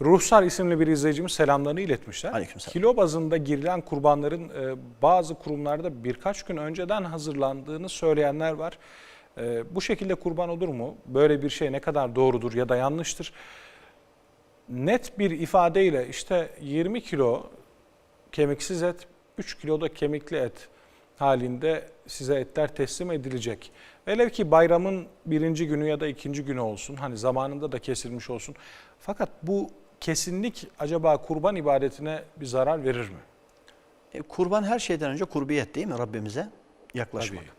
Ruhsar isimli bir izleyicimiz selamlarını iletmişler. Aleykümselam. Kilo bazında girilen kurbanların e, bazı kurumlarda birkaç gün önceden hazırlandığını söyleyenler var. E, bu şekilde kurban olur mu? Böyle bir şey ne kadar doğrudur ya da yanlıştır? Net bir ifadeyle işte 20 kilo kemiksiz et, 3 kilo da kemikli et halinde size etler teslim edilecek. Velev ki bayramın birinci günü ya da ikinci günü olsun, hani zamanında da kesilmiş olsun. Fakat bu kesinlik acaba kurban ibadetine bir zarar verir mi? E, kurban her şeyden önce kurbiyet değil mi Rabbimize yaklaşmak. Tabii.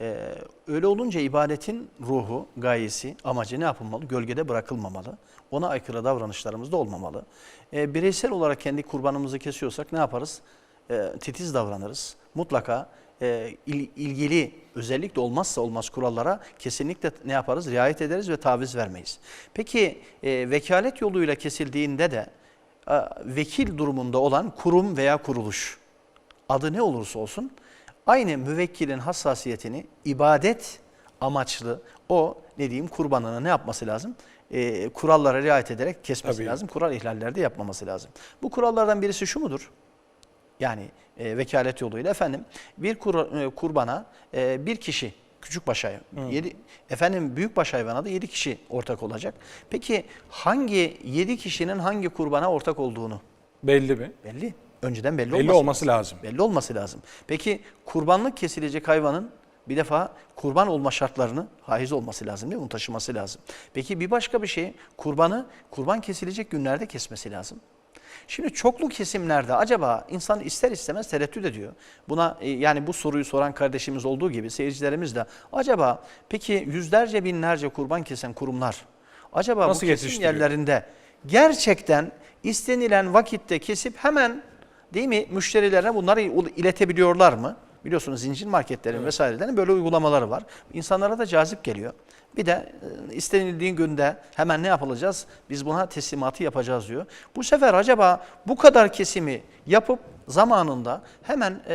E, öyle olunca ibadetin ruhu, gayesi, amacı ne yapılmalı? Gölgede bırakılmamalı. Ona aykırı davranışlarımız da olmamalı. E, bireysel olarak kendi kurbanımızı kesiyorsak ne yaparız? E, titiz davranırız. Mutlaka e, il- ilgili özellikle olmazsa olmaz kurallara kesinlikle ne yaparız? Riayet ederiz ve taviz vermeyiz. Peki e, vekalet yoluyla kesildiğinde de e, vekil durumunda olan kurum veya kuruluş adı ne olursa olsun aynı müvekkilin hassasiyetini ibadet amaçlı o ne diyeyim kurbanını ne yapması lazım? Ee, kurallara riayet ederek kesmesi Tabii. lazım. Kural ihlalleri de yapmaması lazım. Bu kurallardan birisi şu mudur? Yani e, vekalet yoluyla efendim bir kur- e, kurbana e, bir kişi küçük baş hayvan, yedi, efendim büyük baş hayvana da 7 kişi ortak olacak. Peki hangi 7 kişinin hangi kurbana ortak olduğunu Belli mi? belli. Önceden belli, Belli olması olması lazım. Belli olması lazım. Peki kurbanlık kesilecek hayvanın bir defa kurban olma şartlarını haiz olması lazım değil mi? Bunu taşıması lazım. Peki bir başka bir şey kurbanı kurban kesilecek günlerde kesmesi lazım. Şimdi çoklu kesimlerde acaba insan ister istemez tereddüt ediyor. Buna e, yani bu soruyu soran kardeşimiz olduğu gibi seyircilerimiz de acaba peki yüzlerce binlerce kurban kesen kurumlar acaba Nasıl bu kesim yerlerinde gerçekten istenilen vakitte kesip hemen değil mi müşterilerine bunları il- iletebiliyorlar mı? Biliyorsunuz zincir marketlerin vesairelerin böyle uygulamaları var. İnsanlara da cazip geliyor. Bir de e, istenildiği günde hemen ne yapılacağız? Biz buna teslimatı yapacağız diyor. Bu sefer acaba bu kadar kesimi yapıp zamanında hemen e,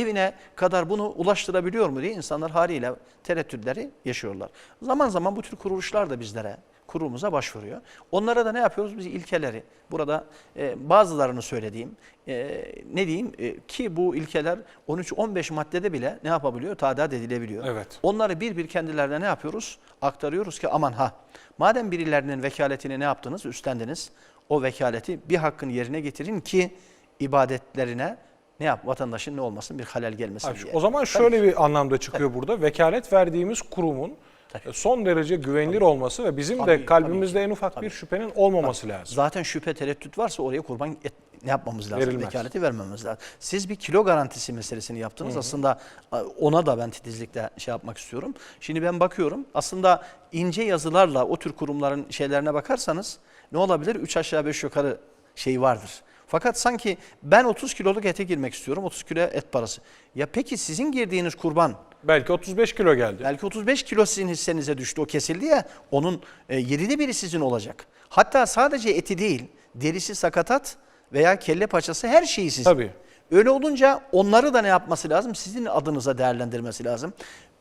evine kadar bunu ulaştırabiliyor mu diye insanlar haliyle tereddütleri yaşıyorlar. Zaman zaman bu tür kuruluşlar da bizlere kurumumuza başvuruyor. Onlara da ne yapıyoruz? Biz ilkeleri, burada e, bazılarını söylediğim, e, ne diyeyim e, ki bu ilkeler 13-15 maddede bile ne yapabiliyor? Tadat edilebiliyor. Evet. Onları bir bir kendilerine ne yapıyoruz? Aktarıyoruz ki aman ha, madem birilerinin vekaletini ne yaptınız? Üstlendiniz. O vekaleti bir hakkın yerine getirin ki ibadetlerine ne yap? Vatandaşın ne olmasın? Bir halel gelmesin Abi, diye. o zaman şöyle bir anlamda çıkıyor burada. Vekalet verdiğimiz kurumun son derece güvenilir olması ve bizim de Tabii, kalbimizde en ufak bir şüphenin olmaması lazım. Zaten şüphe tereddüt varsa oraya kurban et- ne yapmamız lazım? Verilmez. Vekaleti vermemiz lazım. Siz bir kilo garantisi meselesini yaptınız. Aslında a, ona da ben titizlikle şey yapmak istiyorum. Şimdi ben bakıyorum. Aslında ince yazılarla o tür kurumların şeylerine bakarsanız ne olabilir? 3 aşağı 5 yukarı şey vardır. Fakat sanki ben 30 kiloluk ete girmek istiyorum. 30 kilo et parası. Ya peki sizin girdiğiniz kurban Belki 35 kilo geldi. Belki 35 kilo sizin hissenize düştü. O kesildi ya onun e, yedide biri sizin olacak. Hatta sadece eti değil derisi sakatat veya kelle paçası her şeyi sizin. Tabii. Öyle olunca onları da ne yapması lazım? Sizin adınıza değerlendirmesi lazım.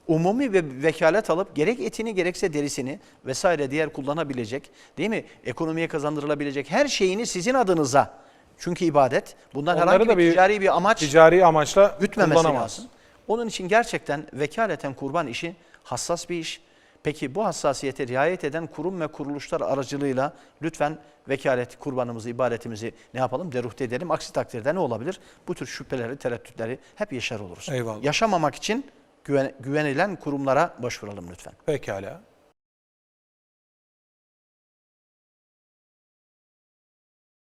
Umumi ve vekalet alıp gerek etini gerekse derisini vesaire diğer kullanabilecek değil mi? Ekonomiye kazandırılabilecek her şeyini sizin adınıza. Çünkü ibadet bundan Onları herhangi bir bir ticari bir amaç Ticari amaçla gütmemesi lazım. Onun için gerçekten vekaleten kurban işi hassas bir iş. Peki bu hassasiyete riayet eden kurum ve kuruluşlar aracılığıyla lütfen vekalet kurbanımızı, ibadetimizi ne yapalım? Deruht edelim. Aksi takdirde ne olabilir? Bu tür şüpheleri, tereddütleri hep yaşar oluruz. Eyvallah. Yaşamamak için güven- güvenilen kurumlara başvuralım lütfen. Pekala.